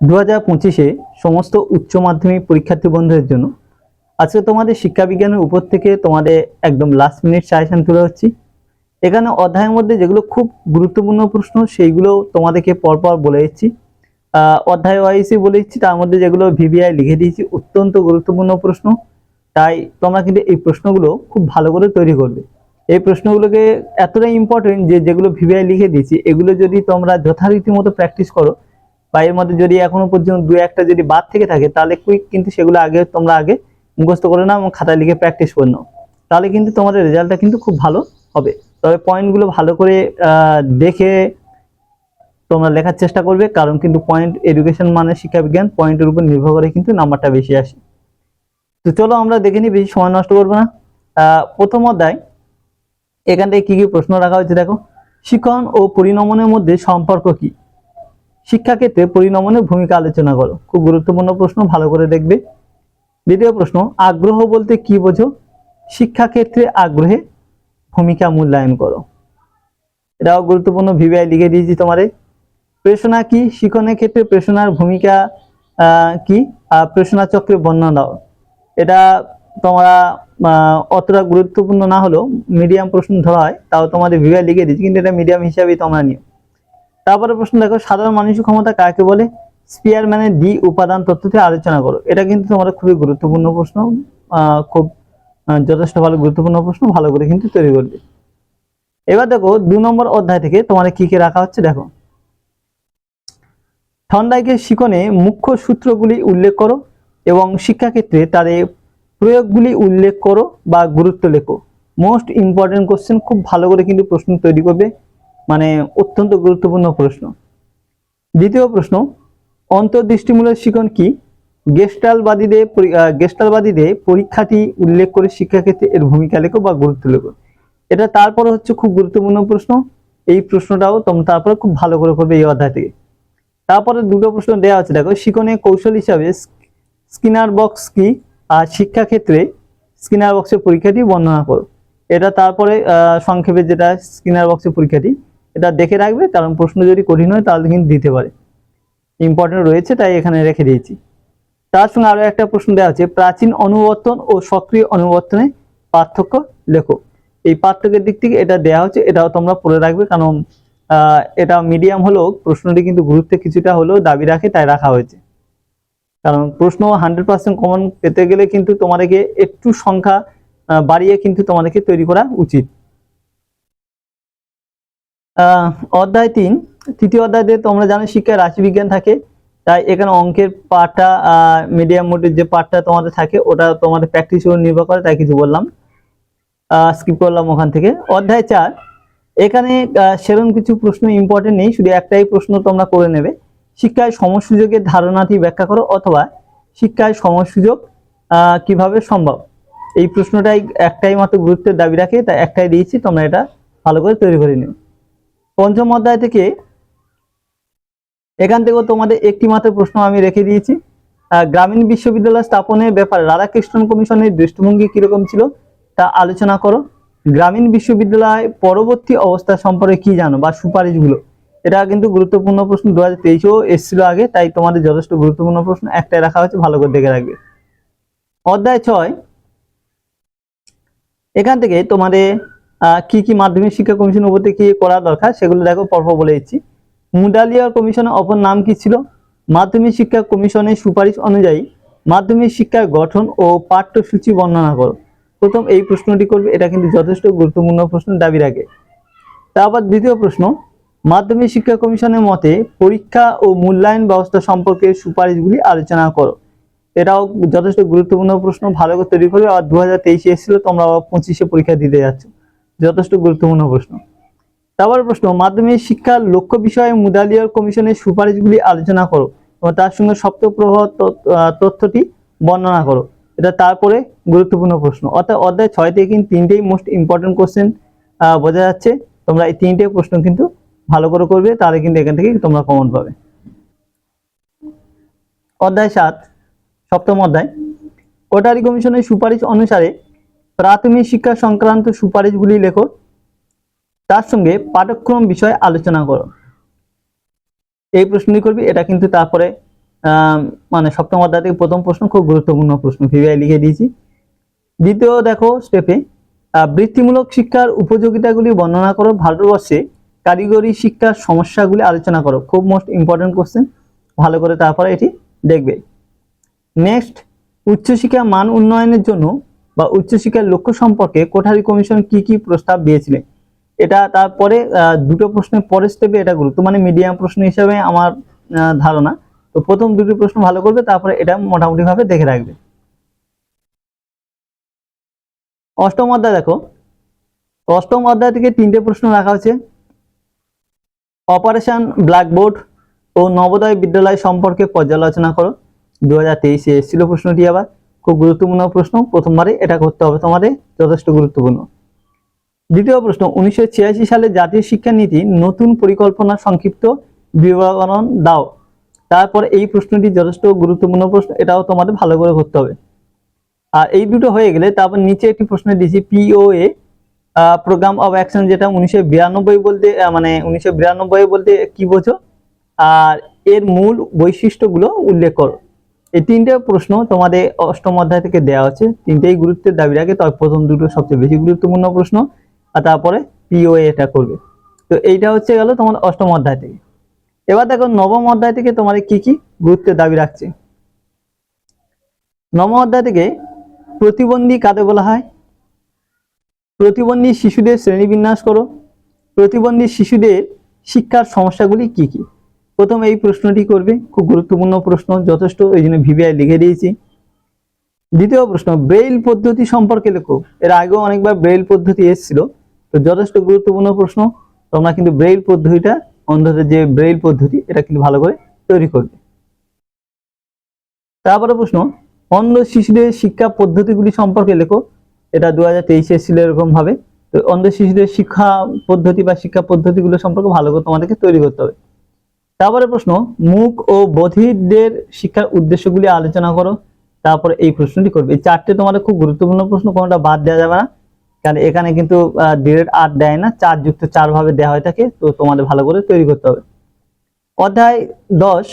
দু হাজার পঁচিশে সমস্ত উচ্চ মাধ্যমিক পরীক্ষার্থী বন্ধুদের জন্য আজকে তোমাদের শিক্ষা বিজ্ঞানের উপর থেকে তোমাদের একদম লাস্ট মিনিট সাজেশন তুলে হচ্ছি এখানে অধ্যায়ের মধ্যে যেগুলো খুব গুরুত্বপূর্ণ প্রশ্ন সেইগুলো তোমাদেরকে পরপর বলে দিচ্ছি। অধ্যায় ওয়াইসি বলে দিচ্ছি, তার মধ্যে যেগুলো ভিভিআই লিখে দিয়েছি, অত্যন্ত গুরুত্বপূর্ণ প্রশ্ন। তাই তোমরা কিন্তু এই প্রশ্নগুলো খুব ভালো করে তৈরি করবে। এই প্রশ্নগুলোকে এতটাই ইম্পর্টেন্ট যে যেগুলো ভিভিআই লিখে দিয়েছি, এগুলো যদি তোমরা যথারীতি মতো প্র্যাকটিস করো বা এর মধ্যে যদি এখনও পর্যন্ত দু একটা যদি বাদ থেকে থাকে, তাহলে কুইক কিন্তু সেগুলো আগে তোমরা আগে মুখস্থ করে নাও এবং খাতায় লিখে প্র্যাকটিস করে নাও। তাহলে কিন্তু তোমাদের রেজাল্টটা কিন্তু খুব ভালো হবে। তবে পয়েন্টগুলো ভালো করে দেখে তোমরা লেখার চেষ্টা করবে, কারণ কিন্তু পয়েন্ট এডুকেশন মানে শিক্ষা বিজ্ঞান পয়েন্টের উপর নির্ভর করে কিন্তু নাম্বারটা বেশি আসে। তো চলো আমরা দেখে নিই, বেশি সময় নষ্ট করব না। প্রথম অধ্যায়। এখান থেকে কী কী প্রশ্ন রাখা হয়েছে দেখো। শিক্ষণ ও পরিণমনের মধ্যে সম্পর্ক কি? শিক্ষাক্ষেত্রে পরিণমনের ভূমিকা আলোচনা করো। খুব গুরুত্বপূর্ণ প্রশ্ন, ভালো করে দেখবে। দ্বিতীয় প্রশ্ন, আগ্রহ বলতে কি বোঝো? শিক্ষাক্ষেত্রে আগ্রহে ভূমিকা মূল্যায়ন করো। এটাও গুরুত্বপূর্ণ ভিভিআই লিখে দিয়েছি তোমারে। প্রেষণা কি? শিক্ষণের ক্ষেত্রে প্রেষণার ভূমিকা কি? প্রেষণা চক্রে বর্ণনা দাও। এটা তোমরা অতটা গুরুত্বপূর্ণ না হলেও মিডিয়াম প্রশ্ন ধরা হয়, তাও তোমাদের ভিভিআই লিখে দিয়েছি, কিন্তু এটা মিডিয়াম হিসাবেই তোমরা নিও। তারপরে প্রশ্ন দেখো, সাধারণ মানুষের ক্ষমতা কাকে বলে? স্পিয়ারম্যানের ডি উপাদান তত্ত্বটি আলোচনা করো। এটা কিন্তু তোমাদের খুবই গুরুত্বপূর্ণ প্রশ্ন খুব যথেষ্ট ভালো গুরুত্বপূর্ণ প্রশ্ন, ভালো করে কিন্তু তৈরি করবে। এবার দেখো, দু নম্বর অধ্যায় থেকে তোমার কি কি রাখা হচ্ছে দেখো। থন্ডাইকের শিকনে মুখ্য সূত্রগুলি উল্লেখ করো এবং শিক্ষাক্ষেত্রে তাদের প্রয়োগগুলি উল্লেখ করো বা গুরুত্ব লেখো। মোস্ট ইম্পর্টেন্ট কোশ্চেন খুব ভালো করে কিন্তু প্রশ্ন তৈরি করবে। মানে অত্যন্ত গুরুত্বপূর্ণ প্রশ্ন। দ্বিতীয় প্রশ্ন, অন্তর্দৃষ্টিমূলক শিক্ষণ কি? গেস্টালবাদীদের গেস্টালবাদীদের পরীক্ষাটি উল্লেখ করে শিক্ষাক্ষেত্রে এর ভূমিকা লেখো বা গুরুত্ব লেখো। এটা তারপরে হচ্ছে খুব গুরুত্বপূর্ণ প্রশ্ন। এই প্রশ্নটাও তোমরা তারপরে খুব ভালো করে করবে এই অধ্যায় থেকে। তারপরে দুটো প্রশ্ন দেওয়া আছে, দেখো, শিক্ষণের কৌশল হিসাবে স্কিনার বক্স কি? আর শিক্ষাক্ষেত্রে স্কিনার বক্সের পরীক্ষাটি বর্ণনা করো। এটা তারপরে সংক্ষেপে যেটা স্কিনার বক্সের পরীক্ষাটি এটা দেখে রাখবে, কারণ প্রশ্ন যদি কঠিন হয় তাহলে কিন্তু দিতে পারে। ইম্পর্টেন্ট রয়েছে, তাই এখানে রেখে দিয়েছি। তার সঙ্গে আরও একটা প্রশ্ন দেওয়া আছে, প্রাচীন অনুবর্তন ও সক্রিয় অনুবর্তনে পার্থক্য লেখো। এই পার্থক্যের দিক থেকে এটা দেওয়া হচ্ছে, এটাও তোমরা পড়ে রাখবে, কারণ এটা মিডিয়াম হলেও প্রশ্নটি কিন্তু গুরুত্বে কিছুটা হলেও দাবি রাখে, তাই রাখা হয়েছে। কারণ প্রশ্ন হান্ড্রেড পার্সেন্ট কমন পেতে গেলে কিন্তু তোমাদেরকে একটু সংখ্যা বাড়িয়ে কিন্তু তোমাদেরকে তৈরি করা উচিত। অধ্যায় তিন, তৃতীয় অধ্যায়তে তোমরা জানো শিক্ষায় রাশিবিজ্ঞান থাকে, তাই এখানে অঙ্কের পার্টটা মিডিয়াম মোডের যে পার্টটা তোমাদের থাকে, ওটা তোমাদের প্র্যাকটিস উপর নির্ভর করে, তাই কিছু বললাম। স্কিপ করলাম ওখান থেকে। অধ্যায় চার, এখানে সেরকম কিছু প্রশ্ন ইম্পর্টেন্ট নেই, শুধু একটাই প্রশ্ন তোমরা করে নেবে। শিক্ষায় সমসুযোগের ধারণাটি ব্যাখ্যা করো, অথবা শিক্ষায় সমসুযোগ কীভাবে সম্ভব? এই প্রশ্নটাই একটাই মাত্র গুরুত্বের দাবি রাখে, তাই একটাই দিয়েছি, তোমরা এটা ভালো করে তৈরি করে নিও। পঞ্চম অধ্যায় থেকে এখান থেকেও তোমাদের একটি মাত্র প্রশ্ন আমি রেখে দিয়েছি। গ্রামীণ বিশ্ববিদ্যালয় স্থাপনের ব্যাপারে রাধাকৃষ্ণন কমিশনের দৃষ্টিভঙ্গি কীরকম ছিল তা আলোচনা করো। গ্রামীণ বিশ্ববিদ্যালয় পরবর্তী অবস্থা সম্পর্কে কি জানো বা সুপারিশগুলো? এটা কিন্তু গুরুত্বপূর্ণ প্রশ্ন দু হাজার তেইশেও এসেছিল আগে, তাই তোমাদের যথেষ্ট গুরুত্বপূর্ণ প্রশ্ন। একটাই রাখা হয়েছে, ভালো করে দেখে রাখবে। অধ্যায় ছয়। এখান থেকে তোমাদের কি কি মাধ্যমিক শিক্ষা কমিশন উপর কি করা দরকার সেগুলো দেখো পরপর বলে দিচ্ছি। মুডালিয়ার কমিশনের অপর নাম কি ছিল? মাধ্যমিক শিক্ষা কমিশনের সুপারিশ অনুযায়ী মাধ্যমিক শিক্ষার গঠন ও পাঠ্যসূচি বর্ণনা করো। প্রথম এই প্রশ্নটি করবে, এটা কিন্তু যথেষ্ট গুরুত্বপূর্ণ প্রশ্ন দাবি রাখে তারপর দ্বিতীয় প্রশ্ন, মাধ্যমিক শিক্ষা কমিশনের মতে পরীক্ষা ও মূল্যায়ন ব্যবস্থা সম্পর্কে সুপারিশগুলি আলোচনা করো। এটাও যথেষ্ট গুরুত্বপূর্ণ প্রশ্ন, ভালো করে তৈরি করবে। আর দু হাজার তেইশে এসেছিল, তোমরা পঁচিশে পরীক্ষা দিতে যাচ্ছ। যথেষ্ট গুরুত্বপূর্ণ প্রশ্ন। তারপর প্রশ্ন, মাধ্যমিক শিক্ষার লক্ষ্য বিষয়ে মুদালিয়ার কমিশনের সুপারিশগুলি আলোচনা করো এবং তার সঙ্গে সপ্তপ্রবাহ তথ্য- তথ্যটি বর্ণনা করো। এটা তারপরে গুরুত্বপূর্ণ প্রশ্ন। অর্থাৎ অধ্যায় ছয় থেকে কিন্তু তিনটেই মোস্ট ইম্পর্টেন্ট কোশ্চেন বোঝা যাচ্ছে। তোমরা এই তিনটে প্রশ্ন কিন্তু ভালো করে করবে, তাহলে কিন্তু এখান থেকে তোমরা কমন পাবে। অধ্যায় সাত, সপ্তম অধ্যায়। কোটারি কমিশনের সুপারিশ অনুসারে প্রাথমিক শিক্ষা সংক্রান্ত সুপারিশগুলি লেখো। তার সঙ্গে পাঠ্যক্রম বিষয়ে আলোচনা করো। এই প্রশ্নটি করবি, এটা কিন্তু তারপরে মানে সপ্তম অধ্যায় থেকে প্রথম প্রশ্ন, খুব গুরুত্বপূর্ণ প্রশ্ন, ভিভিআই লিখে দিয়েছি। দ্বিতীয় দেখো স্টেপে বৃত্তিমূলক শিক্ষার উপযোগিতাগুলি বর্ণনা করো। ভারতবর্ষে কারিগরি শিক্ষার সমস্যাগুলি আলোচনা করো। খুব মোস্ট ইম্পর্টেন্ট কোশ্চেন ভালো করে তারপরে এটি দেখবে। নেক্সট উচ্চশিক্ষা মান উন্নয়নের জন্য বা উচ্চশিক্ষার লক্ষ্য সম্পর্কে কোঠারি কমিশন কি কি প্রস্তাব দিয়েছিলেন? এটা তারপরে দুটো প্রশ্নের পরের স্টেপে এটা গুরুত্ব মানে মিডিয়াম প্রশ্ন হিসাবে আমার ধারণা। তো প্রথম দুটি প্রশ্ন ভালো করবে, তারপরে এটা মোটামুটি ভাবে দেখে রাখবে। অষ্টম অধ্যায় দেখো। অষ্টম অধ্যায় থেকে তিনটে প্রশ্ন রাখা হয়েছে। অপারেশন ব্ল্যাকবোর্ড ও নবোদয় বিদ্যালয় সম্পর্কে পর্যালোচনা করো। দু হাজার তেইশে এসেছিল প্রশ্নটি আবার। খুব গুরুত্বপূর্ণ প্রশ্ন। প্রথমবারে এটা করতে হবে তোমাদের, যথেষ্ট গুরুত্বপূর্ণ। দ্বিতীয় প্রশ্ন, উনিশশো ছিয়াশি সালে জাতীয় শিক্ষানীতি নতুন পরিকল্পনা সংক্ষিপ্ত বিবরণ দাও। তারপর এই প্রশ্নটি যথেষ্ট গুরুত্বপূর্ণ প্রশ্ন, এটাও তোমাদের ভালো করে করতে হবে। আর এই দুটো হয়ে গেলে তারপর নিচে একটি প্রশ্ন দিয়েছি, পিওএ প্রোগ্রাম অফ অ্যাকশন যেটা উনিশশো বিরানব্বই বলতে মানে উনিশশো বিরানব্বই বলতে কি বোঝো? আর এর মূল বৈশিষ্ট্যগুলো উল্লেখ করো। এই তিনটে প্রশ্ন তোমাদের অষ্টম অধ্যায় থেকে দেওয়া হচ্ছে। তিনটেই গুরুত্বের দাবি রাখে, তবে প্রথম দুটো সবচেয়ে বেশি গুরুত্বপূর্ণ প্রশ্ন, আর তারপরে পিওএ এটা করবে। তো এইটা হচ্ছে গেল তোমার অষ্টম অধ্যায় থেকে। এবার দেখো নবম অধ্যায় থেকে তোমাদের কি কি গুরুত্বের দাবি রাখছে। নবম অধ্যায় থেকে প্রতিবন্ধী কাদের বলা হয়? প্রতিবন্ধী শিশুদের শ্রেণীবিন্যাস করো। প্রতিবন্ধী শিশুদের শিক্ষার সমস্যাগুলি কি কি? প্রথম এই প্রশ্নটি করবে, খুব গুরুত্বপূর্ণ প্রশ্ন, যথেষ্ট ওই জন্য ভিভিআই লিখে দিয়েছি। দ্বিতীয় প্রশ্ন, ব্রেইল পদ্ধতি সম্পর্কে লেখো। এর আগেও অনেকবার ব্রেইল পদ্ধতি এসেছিল, তো যথেষ্ট গুরুত্বপূর্ণ প্রশ্ন। তোমরা কিন্তু ব্রেইল পদ্ধতিটা অন্ধদের যে ব্রেইল পদ্ধতি, এটা কিন্তু ভালো করে তৈরি করবে। তারপরে প্রশ্ন, অন্ধ শিশুদের শিক্ষা পদ্ধতিগুলি সম্পর্কে লেখো। এটা দু হাজার তেইশে এসেছিল এরকম ভাবে তো অন্ধ শিশুদের শিক্ষা পদ্ধতি বা শিক্ষা পদ্ধতিগুলো সম্পর্কে ভালো করে তোমাদেরকে তৈরি করতে হবে। তারপরে প্রশ্ন, মুখ ও বধিরদের শিক্ষার উদ্দেশ্যগুলি আলোচনা করো। তারপরে এই প্রশ্নটি করবে। এই চারটে তোমাদের খুব গুরুত্বপূর্ণ প্রশ্ন, কোনোটা বাদ দেওয়া যাবে না। কারণ এখানে কিন্তু ডিরেক্ট আর দেয় না, চার যুক্ত চার ভাবে দেওয়া হয়ে থাকে, তো তোমাদের ভালো করে তৈরি করতে হবে। অধ্যায় দশ,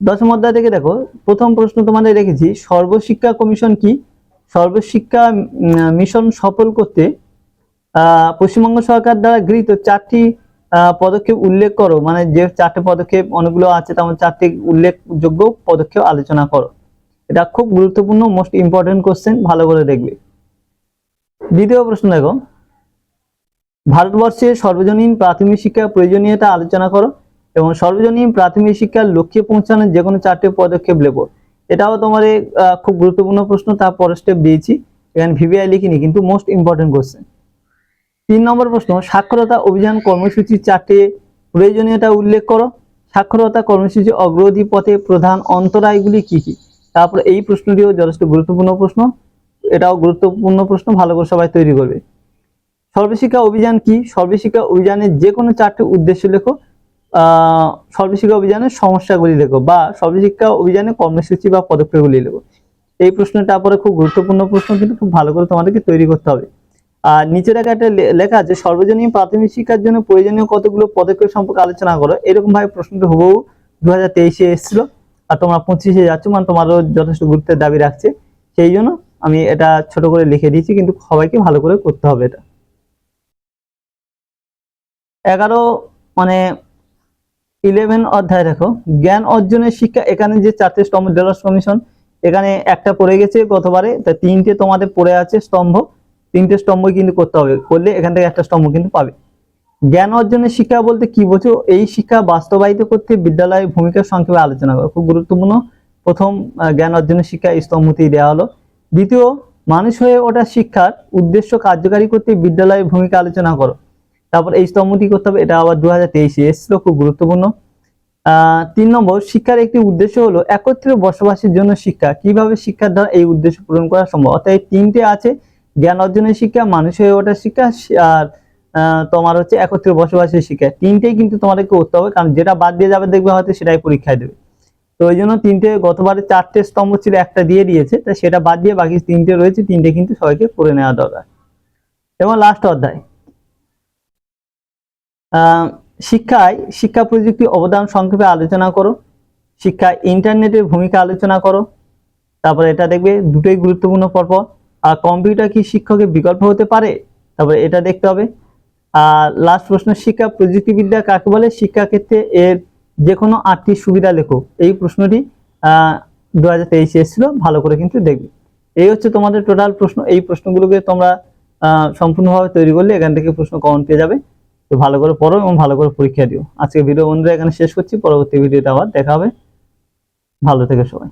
দশম অধ্যায় থেকে দেখো, প্রথম প্রশ্ন তোমাদের রেখেছি, সর্বশিক্ষা কমিশন কি? সর্বশিক্ষা মিশন সফল করতে পশ্চিমবঙ্গ সরকার দ্বারা গৃহীত চারটি পদক্ষেপ উল্লেখ করো। মানে যে চারটি পদক্ষেপ অনেকগুলো আছে, তেমন চারটি উল্লেখযোগ্য পদক্ষেপ আলোচনা করো। এটা খুব গুরুত্বপূর্ণ মোস্ট ইম্পর্টেন্ট কোশ্চেন ভালো করে দেখবে। দ্বিতীয় প্রশ্ন দেখো। ভারতবর্ষে সর্বজনীন প্রাথমিক শিক্ষার প্রয়োজনীয়তা আলোচনা করো এবং সর্বজনীন প্রাথমিক শিক্ষার লক্ষ্যে পৌঁছানোর যে কোনো চারটে পদক্ষেপ লেখো এটাও তোমাদের খুব গুরুত্বপূর্ণ প্রশ্ন তার পরের স্টেপ দিয়েছি। এখানে ভিভিআই লিখিনি, কিন্তু মোস্ট ইম্পর্টেন্ট কোশ্চেন তিন নম্বর প্রশ্ন, সাক্ষরতা অভিযান কর্মসূচির চারটে প্রয়োজনীয়তা উল্লেখ করো। সাক্ষরতা কর্মসূচি অগ্রগতি পথে প্রধান অন্তরায়গুলি কি কি? তারপর এই প্রশ্নটিও যথেষ্ট গুরুত্বপূর্ণ প্রশ্ন। এটাও গুরুত্বপূর্ণ প্রশ্ন, ভালো করে সবাই তৈরি করবে। সর্বশিক্ষা অভিযান কি? সর্বশিক্ষা অভিযানের যে কোনো চারটি উদ্দেশ্য লেখো। সর্বশিক্ষা অভিযানের সমস্যাগুলি লেখো বা সর্বশিক্ষা অভিযানের কর্মসূচি বা পদক্ষেপগুলি লেখো। এই প্রশ্নটা পরে খুব গুরুত্বপূর্ণ প্রশ্ন, কিন্তু খুব ভালো করে তোমাদেরকে তৈরি করতে হবে। আর নিচে দেখা একটা লেখা আছে, সর্বজনীন প্রাথমিক শিক্ষার জন্য প্রয়োজনীয় কতগুলো পদক্ষেপ সম্পর্কে আলোচনা করো। এরকম ভাবে প্রশ্নটা হুবহু দু হাজার তেইশে এসেছিল আর তোমরা পঁচিশে যাচ্ছ মানে তোমারও যথেষ্ট গুরুত্বের দাবি রাখছে। সেই জন্য আমি এটা ছোট করে লিখে দিয়েছি, কিন্তু সবাইকে ভালো করে করতে হবে এটা। এগারো মানে ইলেভেন অধ্যায় দেখো, জ্ঞান অর্জনের শিক্ষা এখানে যে চারটে স্তম্ভ ডেলস কমিশন এখানে একটা পড়ে গেছে গতবারে, তা তিনটে তোমাদের পড়ে আছে স্তম্ভ। তিনটে স্তম্ভ কিন্তু করতে হবে, করলে এখান থেকে একটা স্তম্ভ কিন্তু পাবে। জ্ঞান অর্জনের শিক্ষা বলতে কি বোঝো? এই শিক্ষা বাস্তবায়িত করতে বিদ্যালয়ের ভূমিকা সংক্ষেপে আলোচনা করো খুব গুরুত্বপূর্ণ। প্রথম জ্ঞান অর্জনের শিক্ষা স্তম্ভটি দেওয়া হলো। দ্বিতীয়, মানুষ হয়ে ওঠা শিক্ষার উদ্দেশ্য কার্যকারী করতে বিদ্যালয়ের ভূমিকা আলোচনা করো। তারপর এই স্তম্ভটি করতে হবে, এটা আবার দু হাজার তেইশে এসেছিল, খুব গুরুত্বপূর্ণ। তিন নম্বর, শিক্ষার একটি উদ্দেশ্য হলো একত্রে বসবাসের জন্য শিক্ষা। কীভাবে শিক্ষার দ্বারা এই উদ্দেশ্য পূরণ করা সম্ভব? অর্থাৎ এই তিনটে আছে জ্ঞান অর্জনের শিক্ষা, মানুষ হয়ে ওঠার শিক্ষা আর তোমার হচ্ছে একত্রে বসবাসের শিক্ষা। তিনটেই কিন্তু তোমাদেরকে করতে হবে, কারণ যেটা বাদ দিয়ে যাবে দেখবে হয়তো সেটাই পরীক্ষায় দেবে। তো ওই জন্য তিনটে গতবারে চারটে স্তম্ভ ছিল, একটা দিয়ে দিয়েছে, তা সেটা বাদ দিয়ে বাকি তিনটে রয়েছে, তিনটে কিন্তু সবাইকে করে নেওয়া দরকার। এবং লাস্ট অধ্যায়। শিক্ষায়, শিক্ষা প্রযুক্তি অবদান সংক্ষেপে আলোচনা করো। শিক্ষা ইন্টারনেটের ভূমিকা আলোচনা করো। তারপরে এটা দেখবে, দুটোই গুরুত্বপূর্ণ পর্ব আর কম্পিউটার কি শিক্ষকের বিকল্প হতে পারে? তারপরে এটা দেখতে হবে। আর লাস্ট প্রশ্ন, শিক্ষা প্রযুক্তিবিদ্যা কাকে বলে? শিক্ষাক্ষেত্রে এর যে কোনো আটটি সুবিধা লেখো। এই প্রশ্নটি দু হাজার তেইশে এসেছিল, ভালো করে কিন্তু দেখবে। এই হচ্ছে তোমাদের টোটাল প্রশ্ন। এই প্রশ্নগুলোকে তোমরা সম্পূর্ণভাবে তৈরি করলে এখান থেকে প্রশ্ন কমন পেয়ে যাবে। তো ভালো করে পড়ো এবং ভালো করে পরীক্ষা দিও। আজকে ভিডিও বন্ধুরা এখানে শেষ করছি। পরবর্তী ভিডিওটা আবার দেখা হবে। ভালো থেকে সবাই।